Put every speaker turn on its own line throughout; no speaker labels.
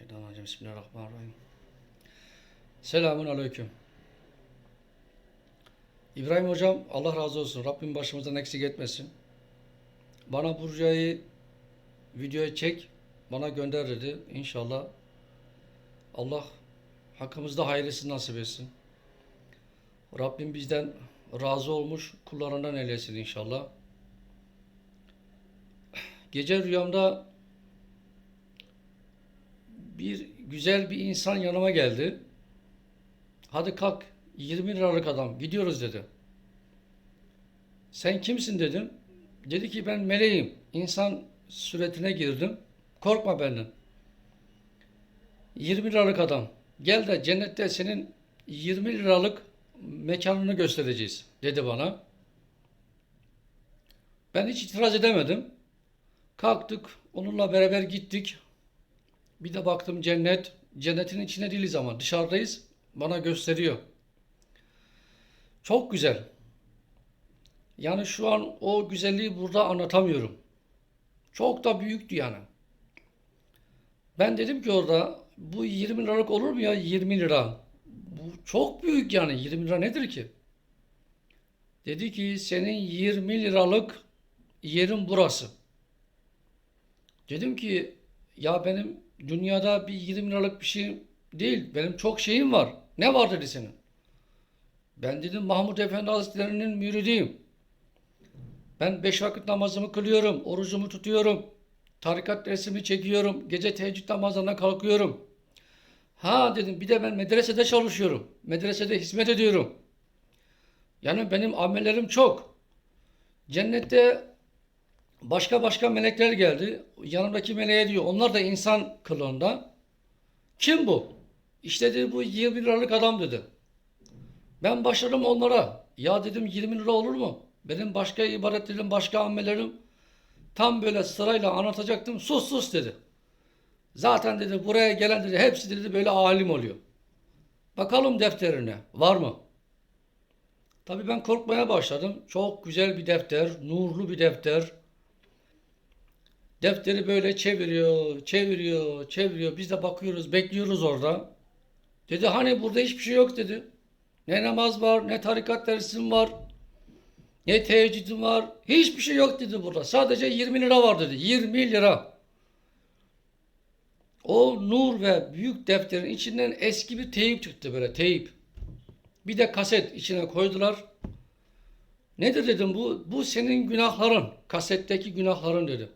Mineşşeytanirracim. Bismillahirrahmanirrahim. Selamun Aleyküm. İbrahim Hocam Allah razı olsun. Rabbim başımızdan eksik etmesin. Bana Burca'yı videoya çek, bana gönder dedi. İnşallah Allah hakkımızda hayırlısı nasip etsin. Rabbim bizden razı olmuş kullarından eylesin inşallah. Gece rüyamda bir güzel bir insan yanıma geldi. Hadi kalk 20 liralık adam gidiyoruz dedi. Sen kimsin dedim. Dedi ki ben meleğim. İnsan suretine girdim. Korkma benden. 20 liralık adam. Gel de cennette senin 20 liralık mekanını göstereceğiz dedi bana. Ben hiç itiraz edemedim. Kalktık onunla beraber gittik. Bir de baktım cennet. Cennetin içine değiliz ama dışarıdayız. Bana gösteriyor. Çok güzel. Yani şu an o güzelliği burada anlatamıyorum. Çok da büyüktü yani. Ben dedim ki orada bu 20 liralık olur mu ya 20 lira? Bu çok büyük yani 20 lira nedir ki? Dedi ki senin 20 liralık yerin burası. Dedim ki ya benim dünyada bir 20 liralık bir şey değil. Benim çok şeyim var. Ne var dedi senin? Ben dedim Mahmud Efendi Hazretleri'nin müridiyim. Ben beş vakit namazımı kılıyorum, orucumu tutuyorum, tarikat dersimi çekiyorum, gece teheccüd namazlarına kalkıyorum. Ha dedim bir de ben medresede çalışıyorum, medresede hizmet ediyorum. Yani benim amellerim çok. Cennette başka başka melekler geldi. Yanımdaki meleğe diyor, onlar da insan kılığında. Kim bu? İşte dedi bu 20 liralık adam dedi. Ben başladım onlara. Ya dedim 20 lira olur mu? Benim başka ibadetlerim, başka amellerim tam böyle sırayla anlatacaktım. Sus sus dedi. Zaten dedi buraya gelen dedi hepsi dedi böyle alim oluyor. Bakalım defterine var mı? Tabii ben korkmaya başladım. Çok güzel bir defter, nurlu bir defter. Defteri böyle çeviriyor, çeviriyor, çeviriyor. Biz de bakıyoruz, bekliyoruz orada. Dedi hani burada hiçbir şey yok dedi. Ne namaz var, ne tarikat dersim var, ne teheccüdüm var. Hiçbir şey yok dedi burada. Sadece 20 lira var dedi. 20 lira. O nur ve büyük defterin içinden eski bir teyip çıktı böyle teyip. Bir de kaset içine koydular. Nedir dedim bu? Bu senin günahların. Kasetteki günahların dedi.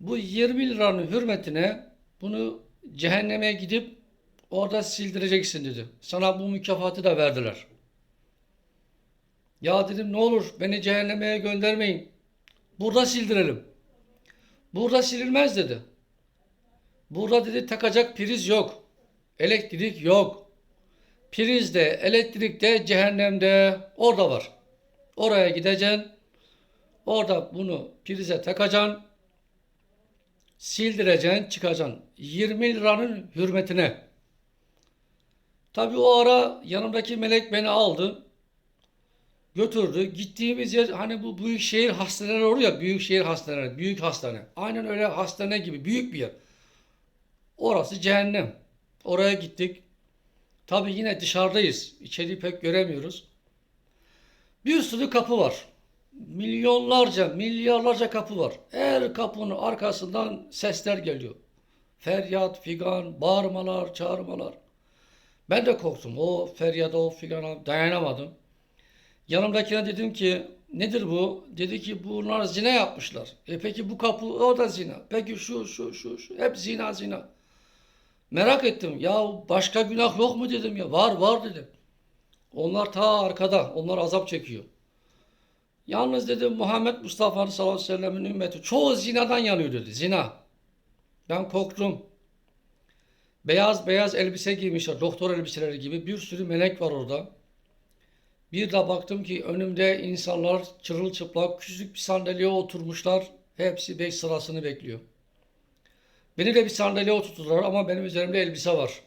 Bu 20 liranın hürmetine bunu cehenneme gidip orada sildireceksin dedi. Sana bu mükafatı da verdiler. Ya dedim ne olur beni cehenneme göndermeyin. Burada sildirelim. Burada silinmez dedi. Burada dedi takacak priz yok. Elektrik yok. Priz de elektrik de cehennemde orada var. Oraya gideceksin. Orada bunu prize takacaksın. Sildireceksin çıkacaksın. 20 liranın hürmetine. Tabi o ara yanımdaki melek beni aldı. Götürdü. Gittiğimiz yer hani bu büyük şehir hastaneleri olur ya büyük şehir hastaneleri, büyük hastane. Aynen öyle hastane gibi büyük bir yer. Orası cehennem. Oraya gittik. Tabi yine dışarıdayız. İçeriği pek göremiyoruz. Bir sürü kapı var. Milyonlarca, milyarlarca kapı var. Her kapının arkasından sesler geliyor. Feryat, figan, bağırmalar, çağırmalar. Ben de korktum. O feryada, o figana dayanamadım. Yanımdakine dedim ki nedir bu? Dedi ki bunlar zina yapmışlar. E peki bu kapı o da zina. Peki şu şu şu şu hep zina zina. Merak ettim. Ya başka günah yok mu dedim ya. Var var dedim. Onlar ta arkada. Onlar azap çekiyor. Yalnız dedim Muhammed Mustafa sallallahu aleyhi ve sellem'in ümmeti çoğu zinadan yanıyor dedi. Zina. Ben korktum. Beyaz beyaz elbise giymişler. Doktor elbiseleri gibi. Bir sürü melek var orada. Bir de baktım ki önümde insanlar çırılçıplak küçük bir sandalyeye oturmuşlar. Hepsi beş sırasını bekliyor. Beni de bir sandalyeye oturttular ama benim üzerimde elbise var.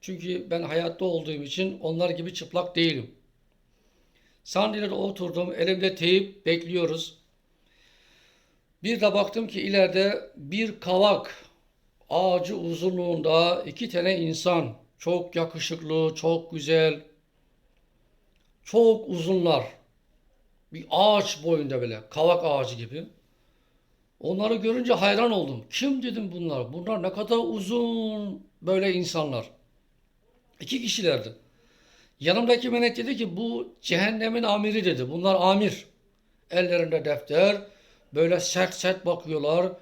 Çünkü ben hayatta olduğum için onlar gibi çıplak değilim. Sandalyede oturdum. Elimde teyip bekliyoruz. Bir de baktım ki ileride bir kavak ağacı uzunluğunda iki tane insan. Çok yakışıklı, çok güzel. Çok uzunlar. Bir ağaç boyunda böyle. Kavak ağacı gibi. Onları görünce hayran oldum. Kim dedim bunlar? Bunlar ne kadar uzun böyle insanlar. İki kişilerdi. Yanımdaki melek dedi ki bu cehennemin amiri dedi. Bunlar amir. Ellerinde defter. Böyle sert sert bakıyorlar.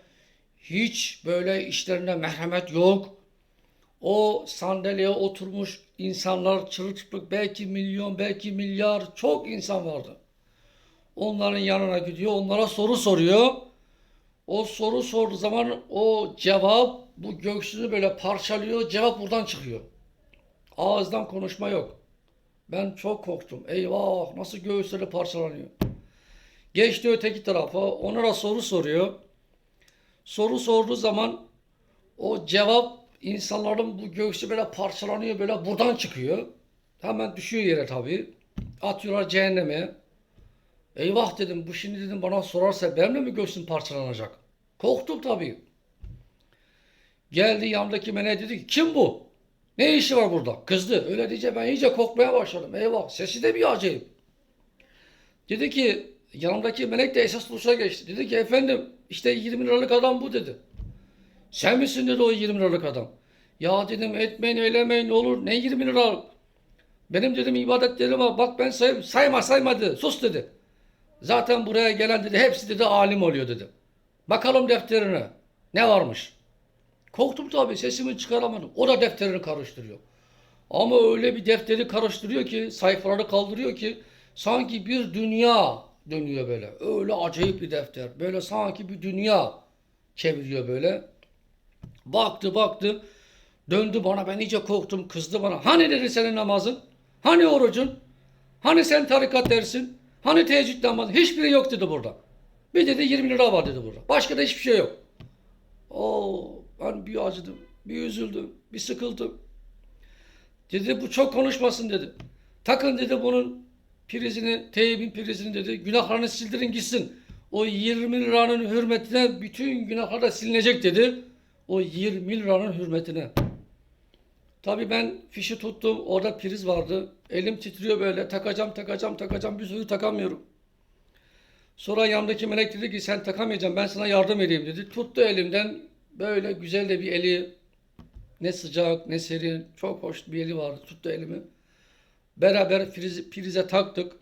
Hiç böyle işlerinde merhamet yok. O sandalyeye oturmuş insanlar çırılçıplak belki milyon belki milyar çok insan vardı. Onların yanına gidiyor onlara soru soruyor. O soru sorduğu zaman o cevap bu göğsünü böyle parçalıyor cevap buradan çıkıyor. Ağızdan konuşma yok. Ben çok korktum. Eyvah nasıl göğüsleri parçalanıyor. Geçti öteki tarafa onlara soru soruyor. Soru sorduğu zaman o cevap insanların bu göğsü böyle parçalanıyor böyle buradan çıkıyor. Hemen düşüyor yere tabii. Atıyorlar cehenneme. Eyvah dedim bu şimdi dedim bana sorarsa benimle mi göğsüm parçalanacak? Korktum tabii. Geldi yanımdaki meleğe dedi ki kim bu? Ne işi var burada? Kızdı. Öyle diyece ben iyice korkmaya başladım. Eyvah sesi de bir acayip. Dedi ki yanımdaki melek de esas duruşa geçti. Dedi ki efendim işte 20 liralık adam bu dedi. Sen misin dedi o 20 liralık adam. Ya dedim etmeyin eylemeyin ne olur ne 20 lira. Benim dedim ibadetlerim var bak ben say sayma sayma dedi. Sus dedi. Zaten buraya gelen dedi hepsi dedi alim oluyor dedi. Bakalım defterine ne varmış. Korktum tabii sesimi çıkaramadım. O da defterini karıştırıyor. Ama öyle bir defteri karıştırıyor ki sayfaları kaldırıyor ki sanki bir dünya dönüyor böyle. Öyle acayip bir defter. Böyle sanki bir dünya çeviriyor böyle. Baktı baktı. Döndü bana ben iyice korktum kızdı bana. Hani dedi senin namazın? Hani orucun? Hani sen tarikat dersin? Hani teheccüd namazın? Hiçbiri yok dedi burada. Bir dedi 20 lira var dedi burada. Başka da hiçbir şey yok. Oo, ben bir acıdım, bir üzüldüm, bir sıkıldım. Dedi bu çok konuşmasın dedi. Takın dedi bunun prizini, teybin prizini dedi. Günahlarını sildirin gitsin. O 20 liranın hürmetine bütün günahlar da silinecek dedi. O 20 liranın hürmetine. Tabii ben fişi tuttum. Orada priz vardı. Elim titriyor böyle. Takacağım, takacağım, takacağım. Bir sürü takamıyorum. Sonra yanımdaki melek dedi ki sen takamayacaksın ben sana yardım edeyim dedi. Tuttu elimden böyle güzel de bir eli. Ne sıcak ne serin. Çok hoş bir eli vardı. Tuttu elimi. Beraber prize, prize taktık.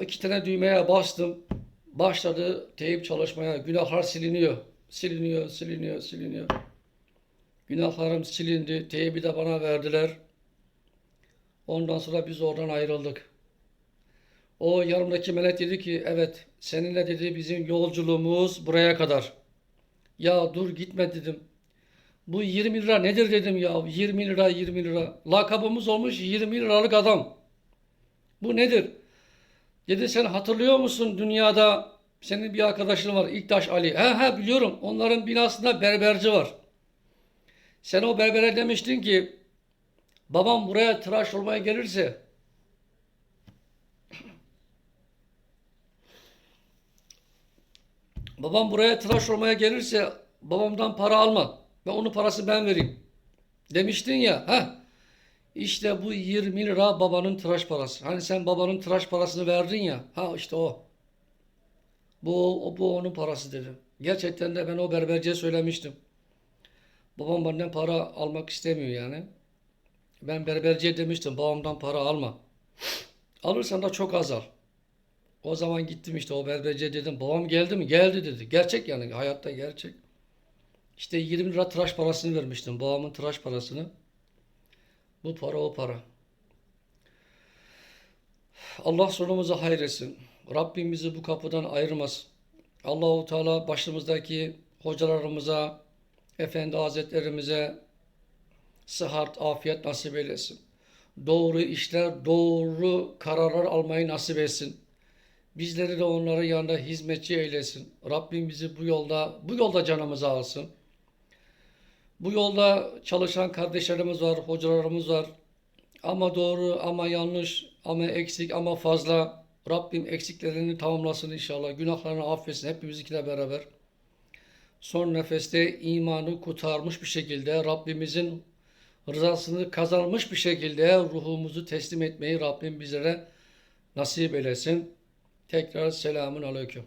İki tane düğmeye bastım. Başladı teyip çalışmaya. Günahlar siliniyor. Siliniyor, siliniyor, siliniyor. Günahlarım silindi. Teybi de bana verdiler. Ondan sonra biz oradan ayrıldık. O yanımdaki melek dedi ki evet seninle dedi bizim yolculuğumuz buraya kadar. Ya dur gitme dedim. Bu 20 lira nedir dedim ya. 20 lira 20 lira. Lakabımız olmuş 20 liralık adam. Bu nedir? Dedi sen hatırlıyor musun dünyada senin bir arkadaşın var İktaş Ali. He he biliyorum onların binasında berberci var. Sen o berbere demiştin ki babam buraya tıraş olmaya gelirse Babam buraya tıraş olmaya gelirse babamdan para alma. Ve onun parası ben vereyim. Demiştin ya. ha İşte bu 20 lira babanın tıraş parası. Hani sen babanın tıraş parasını verdin ya. Ha işte o. Bu, o, bu onun parası dedim. Gerçekten de ben o berberciye söylemiştim. Babam benden para almak istemiyor yani. Ben berberciye demiştim babamdan para alma. Alırsan da çok az al. O zaman gittim işte o berberciye dedim. Babam geldi mi? Geldi dedi. Gerçek yani hayatta gerçek. İşte 20 lira tıraş parasını vermiştim. Babamın tıraş parasını. Bu para o para. Allah sonumuzu hayretsin. Rabbim bizi bu kapıdan ayırmaz. Allahu Teala başımızdaki hocalarımıza, efendi hazretlerimize sıhhat, afiyet nasip eylesin. Doğru işler, doğru kararlar almayı nasip etsin. Bizleri de onların yanında hizmetçi eylesin. Rabbim bizi bu yolda, bu yolda canımızı alsın. Bu yolda çalışan kardeşlerimiz var, hocalarımız var. Ama doğru, ama yanlış, ama eksik, ama fazla. Rabbim eksiklerini tamamlasın inşallah. Günahlarını affetsin hepimizinkiyle beraber. son nefeste imanı kurtarmış bir şekilde Rabbimizin rızasını kazanmış bir şekilde ruhumuzu teslim etmeyi Rabbim bizlere nasip eylesin. Tekrar selamun aleyküm.